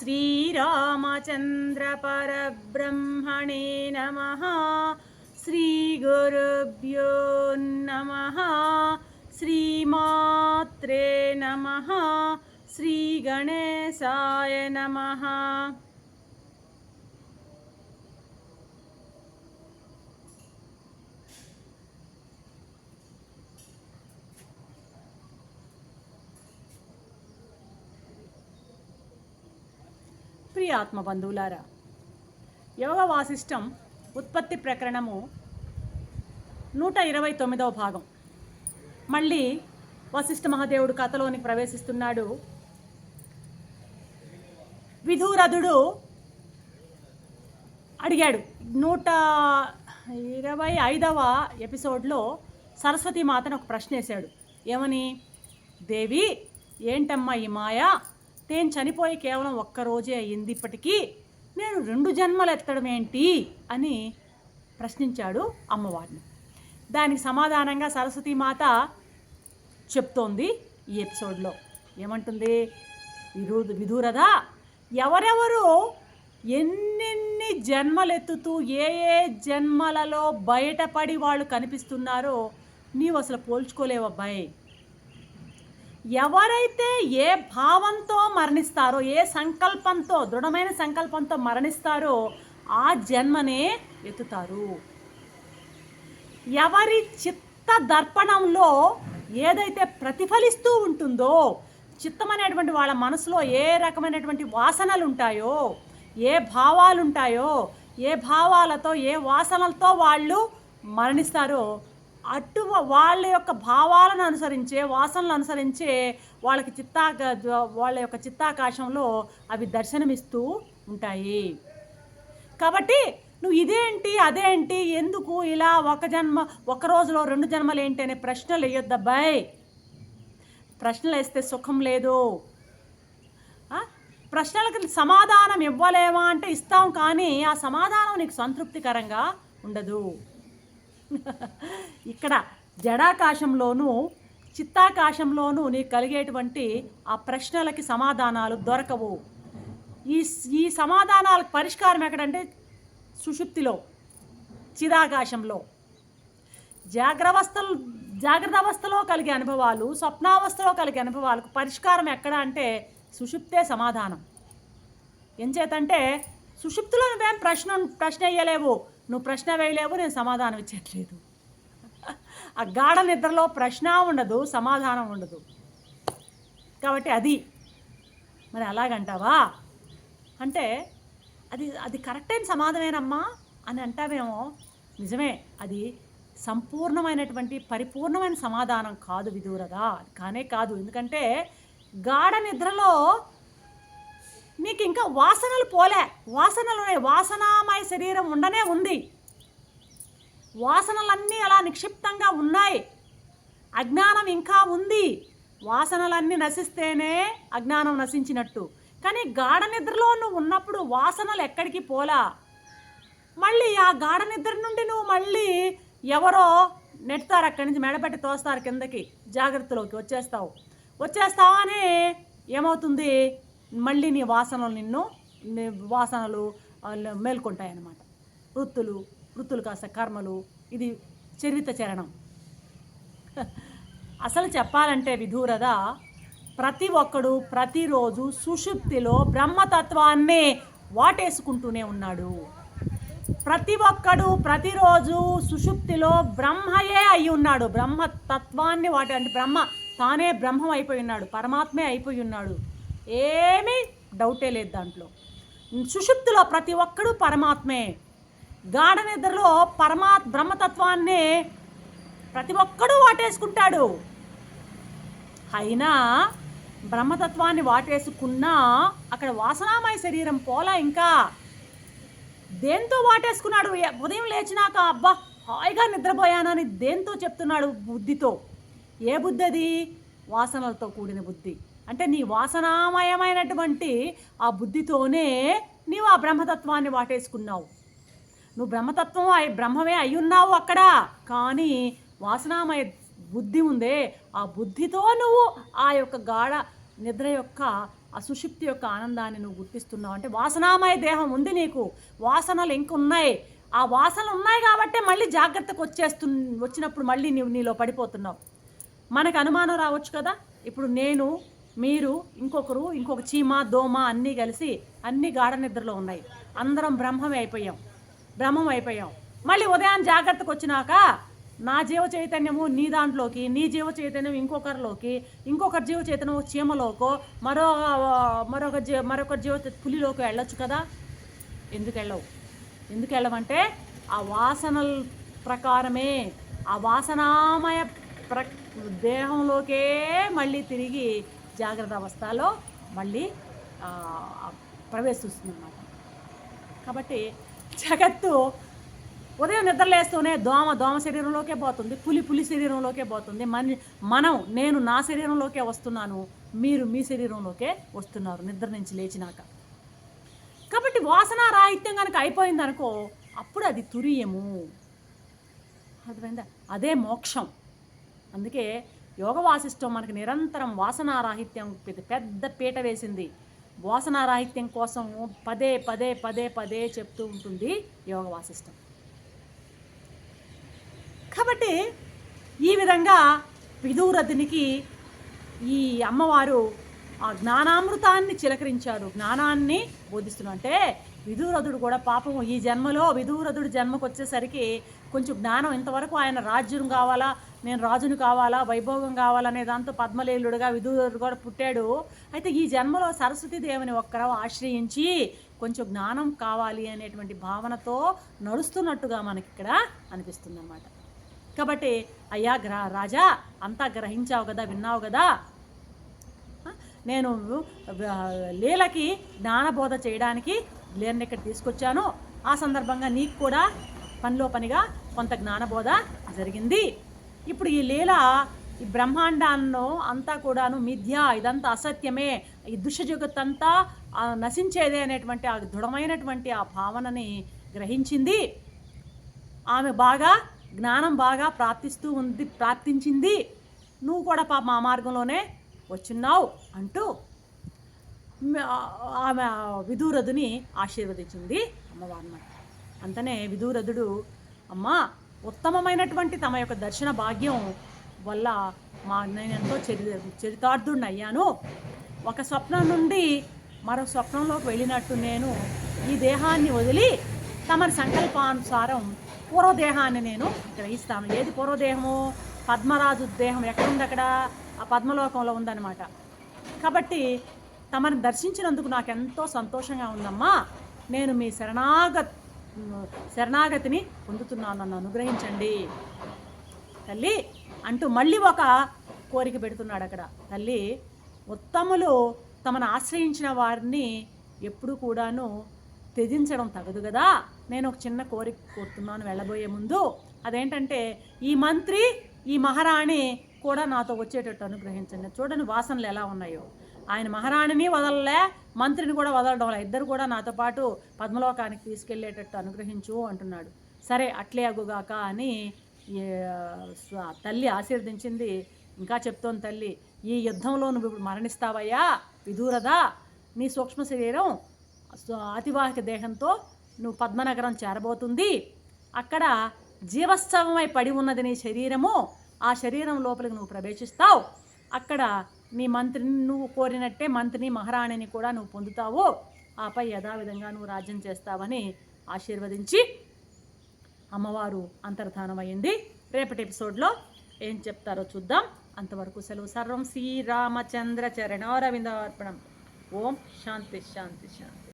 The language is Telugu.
श्रीरामचन्द्रपरब्रह्मणे नमः। श्रीगुरुभ्यो नमः। श्रीमात्रे नमः। श्रीगणेशाय नमः ప్రియ ఆత్మ బంధువులారా యోగ వాసిష్టం ఉత్పత్తి ప్రకరణము నూట ఇరవై తొమ్మిదవ భాగం. మళ్ళీ వశిష్ఠ మహాదేవుడు కథలోనికి ప్రవేశిస్తున్నాడు. విధురథుడు అడిగాడు నూట ఇరవై ఐదవ ఎపిసోడ్లో సరస్వతి మాతను ఒక ప్రశ్న వేశాడు. ఏమని? దేవి ఏంటమ్మా ఈ మాయ? నేను చనిపోయి కేవలం ఒక్క రోజే అయ్యింది ఇప్పటికీ నేను రెండు జన్మలు ఎత్తడం ఏంటి అని ప్రశ్నించాడు అమ్మవారిని. దానికి సమాధానంగా సరస్వతి మాత చెప్తోంది ఈ ఎపిసోడ్లో. ఏమంటుంది? విధు విధూరదా ఎవరెవరు ఎన్నెన్ని జన్మలెత్తుతూ ఏ ఏ జన్మలలో బయటపడి వాళ్ళు కనిపిస్తున్నారో నీవు అసలు పోల్చుకోలేవబ్బాయి ఎవరైతే ఏ భావంతో మరణిస్తారో ఏ సంకల్పంతో దృఢమైన సంకల్పంతో మరణిస్తారో ఆ జన్మనే ఎత్తుతారు. ఎవరి చిత్త దర్పణంలో ఏదైతే ప్రతిఫలిస్తూ ఉంటుందో చిత్తం అనేటువంటి వాళ్ళ మనసులో ఏ రకమైనటువంటి వాసనలు ఉంటాయో ఏ భావాలు ఉంటాయో ఏ భావాలతో ఏ వాసనలతో వాళ్ళు మరణిస్తారో అటు వాళ్ళ యొక్క భావాలను అనుసరించే వాసనలు అనుసరించే వాళ్ళకి చిత్తాక వాళ్ళ యొక్క చిత్తాకాశంలో అవి దర్శనమిస్తూ ఉంటాయి. కాబట్టి నువ్వు ఇదేంటి అదేంటి ఎందుకు ఇలా ఒక జన్మ ఒక రోజులో రెండు జన్మలు ఏంటి అనే ప్రశ్నలు వేయొద్దబ్బాయ్ ప్రశ్నలు వేస్తే సుఖం లేదు. ప్రశ్నలకు సమాధానం ఇవ్వలేమా అంటే ఇస్తాం కానీ ఆ సమాధానం నీకు సంతృప్తికరంగా ఉండదు. ఇక్కడ జడాకాశంలోనూ చిత్తాకాశంలోనూ నీకు కలిగేటువంటి ఆ ప్రశ్నలకి సమాధానాలు దొరకవు. ఈ ఈ సమాధానాలకు పరిష్కారం ఎక్కడంటే సుషుప్తిలో చిదాకాశంలో. జాగ్రవస్థలు జాగ్రత్త అవస్థలో కలిగే అనుభవాలు స్వప్నావస్థలో కలిగే అనుభవాలకు పరిష్కారం ఎక్కడ అంటే సుషుప్తే సమాధానం. ఎంచేతంటే సుషుప్తిలో నువ్వేం ప్రశ్న ప్రశ్న వేయలేవు. నువ్వు ప్రశ్న వేయలేవు నేను సమాధానం ఇచ్చేట్లేదు ఆ గాఢ నిద్రలో ప్రశ్న ఉండదు సమాధానం ఉండదు. కాబట్టి అది. మరి అలాగంటావా? అంటే అది అది కరెక్ట్ అయిన సమాధానమేనమ్మా అని అంటావేమో. నిజమే అది సంపూర్ణమైనటువంటి పరిపూర్ణమైన సమాధానం కాదు విదూరదా? కానే కాదు ఎందుకంటే గాఢ నిద్రలో నీకు ఇంకా వాసనలు పోలే. వాసనలు ఉన్నాయి వాసనామయ శరీరం ఉండనే ఉంది. వాసనలన్నీ అలా నిక్షిప్తంగా ఉన్నాయి. అజ్ఞానం ఇంకా ఉంది. వాసనలన్నీ నశిస్తేనే అజ్ఞానం నశించినట్టు. కానీ గాఢ నిద్రలో నువ్వు ఉన్నప్పుడు వాసనలు ఎక్కడికి పోలా? మళ్ళీ ఆ గాఢ నిద్ర నుండి నువ్వు మళ్ళీ ఎవరో నెడతారు అక్కడి నుంచి మెడపెట్టి తోస్తారు కిందకి. జాగ్రత్తలోకి వచ్చేస్తావు. వచ్చేస్తావని ఏమవుతుంది? మళ్ళీ నీ వాసనలు నిన్ను నీ వాసనలు ఆ, మేల్కొంటాయి అన్నమాట వృత్తులు వృత్తులు కాస్త కర్మలు ఇది చరిత చరణం. అసలు చెప్పాలంటే విధూరద ప్రతి ఒక్కడు ప్రతిరోజు సుషుప్తిలో బ్రహ్మతత్వాన్ని వాటేసుకుంటూనే ఉన్నాడు. ప్రతి ఒక్కడు ప్రతిరోజు సుషుప్తిలో బ్రహ్మయే అయి ఉన్నాడు. బ్రహ్మతత్వాన్ని వాటి అంటే బ్రహ్మ తానే బ్రహ్మం అయిపోయి ఉన్నాడు. పరమాత్మే అయిపోయి ఉన్నాడు. ఏమీ డౌటే లేదు దాంట్లో. సుషుప్తిలో ప్రతి ఒక్కడు పరమాత్మే. గాఢ నిద్రలో పరమా బ్రహ్మతత్వాన్ని ప్రతి ఒక్కడూ వాటేసుకుంటాడు. అయినా బ్రహ్మతత్వాన్ని వాటేసుకున్నా అక్కడ వాసనామయ శరీరం పోలా ఇంకా. దేంతో వాటేసుకున్నాడు? ఉదయం లేచినాక అబ్బా హాయిగా నిద్రపోయానని దేంతో చెప్తున్నాడు బుద్ధితో? ఏ బుద్ధి అది వాసనలతో కూడిన బుద్ధి. అంటే నీ వాసనామయమైనటువంటి ఆ బుద్ధితోనే నీవు ఆ బ్రహ్మతత్వాన్ని వాటేసుకున్నావు. నువ్వు బ్రహ్మతత్వం అయి బ్రహ్మమే అయ్యున్నావు అక్కడ. కానీ వాసనామయ బుద్ధి ఉందే. ఆ బుద్ధితో నువ్వు ఆ యొక్క గాఢ నిద్ర యొక్క ఆ సుషుప్తి యొక్క ఆనందాన్ని నువ్వు గుర్తిస్తున్నావు. అంటే వాసనామయ దేహం ఉంది నీకు. వాసనలు ఇంకున్నాయి. ఆ వాసనలు ఉన్నాయి కాబట్టే మళ్ళీ జాగ్రత్తకు వచ్చేస్తు వచ్చినప్పుడు మళ్ళీ నీవు నీలో పడిపోతున్నావు. మనకు అనుమానం రావచ్చు కదా? ఇప్పుడు నేను మీరు ఇంకొకరు ఇంకొక చీమ దోమ అన్నీ కలిసి అన్ని గాఢ నిద్రలో ఉన్నాయి. అందరం బ్రహ్మమే అయిపోయాం. బ్రహ్మం అయిపోయాం. మళ్ళీ ఉదయం జాగ్రత్తకు వచ్చినాక నా జీవ చైతన్యము నీ దాంట్లోకి నీ జీవ చైతన్యం ఇంకొకరిలోకి ఇంకొకరి జీవ చైతన్యం చీమలోకో మరో మరొక జీ మరొక జీవ పులిలోకి వెళ్ళొచ్చు కదా? ఎందుకు వెళ్ళవు? ఎందుకు వెళ్ళవంటే ఆ వాసనల ప్రకారమే ఆ వాసనామయ ప్ర దేహంలోకే మళ్ళీ తిరిగి జాగ్రత్త అవస్థలో మళ్ళీ ప్రవేశిస్తుంది అన్నమాట కాబట్టి జగత్తు ఉదయం నిద్రలేస్తూనే దోమ దోమ శరీరంలోకే పోతుంది పులి పులి శరీరంలోకే పోతుంది. మన మనం నేను నా శరీరంలోకే వస్తున్నాను మీరు మీ శరీరంలోకే వస్తున్నారు నిద్ర నుంచి లేచినాక. కాబట్టి వాసన రాహిత్యం కనుక అయిపోయింది అనుకో అప్పుడు అది తురియము. అర్థమైందా? అదే మోక్షం. అందుకే యోగ వాసిష్టం మనకి నిరంతరం వాసనారాహిత్యం పెద్ద పెద్ద పీట వేసింది. వాసనారాహిత్యం కోసం పదే పదే పదే పదే చెప్తూ ఉంటుంది యోగ వాసిష్టం కాబట్టి ఈ విధంగా విదూరథునికి ఈ అమ్మవారు ఆ జ్ఞానామృతాన్ని చిలకరించారు. జ్ఞానాన్ని బోధిస్తున్నారు. అంటే విదూరథుడు కూడా పాపం ఈ జన్మలో విదూరథుడు జన్మకు వచ్చేసరికి కొంచెం జ్ఞానం. ఇంతవరకు ఆయన రాజ్యం కావాలా నేను రాజును కావాలా వైభోగం కావాలనే దాంతో పద్మలీలుడుగా విదూరథుడు కూడా పుట్టాడు. అయితే ఈ జన్మలో సరస్వతి దేవిని ఒక్కరో ఆశ్రయించి కొంచెం జ్ఞానం కావాలి అనేటువంటి భావనతో నడుస్తున్నట్టుగా మనకి ఇక్కడ అనిపిస్తుంది అన్నమాట కాబట్టి అయ్యా గ్రహ రాజా అంతా గ్రహించావు కదా విన్నావు కదా? నేను లీలకి జ్ఞానబోధ చేయడానికి లేని ఇక్కడ తీసుకొచ్చాను ఆ సందర్భంగా నీకు కూడా పనిలో పనిగా కొంత జ్ఞానబోధ జరిగింది. ఇప్పుడు ఈ లీల ఈ బ్రహ్మాండాన్ని అంతా కూడాను మిథ్య ఇదంతా అసత్యమే ఈ దుష్ట జగత్తంతా ఆ, నశించేదే అనేటువంటి ఆ దృఢమైనటువంటి ఆ భావనని గ్రహించింది. ఆమె బాగా జ్ఞానం బాగా ప్రాప్తిస్తూ ఉంది ప్రాప్తించింది. నువ్వు కూడా పాప మా మార్గంలోనే వచ్చున్నావు అంటూ ఆమె విదూరథుని ఆశీర్వదించింది అమ్మవారిని అంతనే విదూరథుడు అమ్మ ఉత్తమమైనటువంటి తమ యొక్క దర్శన భాగ్యం వల్ల మా నేను ఎంతో చరి చరితార్థుడిని అయ్యాను. ఒక స్వప్నం నుండి మరో స్వప్నంలోకి వెళ్ళినట్టు నేను ఈ దేహాన్ని వదిలి తమరి సంకల్పానుసారం పూర్వదేహాన్ని నేను గ్రహిస్తాను. ఏది పూర్వదేహము? పద్మరాజు దేహం ఎక్కడుంది అక్కడ ఆ పద్మలోకంలో ఉందన్నమాట. కాబట్టి తమను దర్శించినందుకు నాకు ఎంతో సంతోషంగా ఉందమ్మా. నేను మీ శరణాగత్ శరణాగతిని పొందుతున్నాను నన్ను అనుగ్రహించండి. తల్లి అంటూ మళ్ళీ ఒక కోరిక పెడుతున్నాడు అక్కడ తల్లి ఉత్తములు తమను ఆశ్రయించిన వారిని ఎప్పుడు కూడాను త్యజించడం తగదు కదా నేను ఒక చిన్న కోరిక కోరుతున్నాను వెళ్ళబోయే ముందు. అదేంటంటే ఈ మంత్రి ఈ మహారాణి కూడా నాతో వచ్చేటట్టు అనుగ్రహించండి. చూడండి వాసనలు ఎలా ఉన్నాయో. ఆయన మహారాణిని వదలలే మంత్రిని కూడా వదలడం ఇద్దరు కూడా నాతో పాటు పద్మలోకానికి తీసుకెళ్ళేటట్టు అనుగ్రహించు అంటున్నాడు. సరే అట్లే అగుగాక అని తల్లి ఆశీర్వదించింది. ఇంకా చెప్తోంది తల్లి ఈ యుద్ధంలో నువ్వు ఇప్పుడు మరణిస్తావయ్యా విదూరదా? నీ సూక్ష్మ శరీరం స్వ- అతివాహిక దేహంతో నువ్వు పద్మనగరం చేరబోతుంది. అక్కడ జీవోత్సవమై పడి ఉన్నది నీ శరీరము. ఆ శరీరం లోపలికి నువ్వు ప్రవేశిస్తావు. అక్కడ నీ మంత్రిని నువ్వు కోరినట్టే మంత్రిని మహారాణిని కూడా నువ్వు పొందుతావు ఆపై యథావిధంగా నువ్వు రాజ్యం చేస్తావని ఆశీర్వదించి అమ్మవారు అంతర్ధానమైంది రేపటి ఎపిసోడ్లో ఏం చెప్తారో చూద్దాం. అంతవరకు సెలవు సర్వం శ్రీరామచంద్ర చరణారవిందార్పణం. ఓం శాంతి శాంతి శాంతి.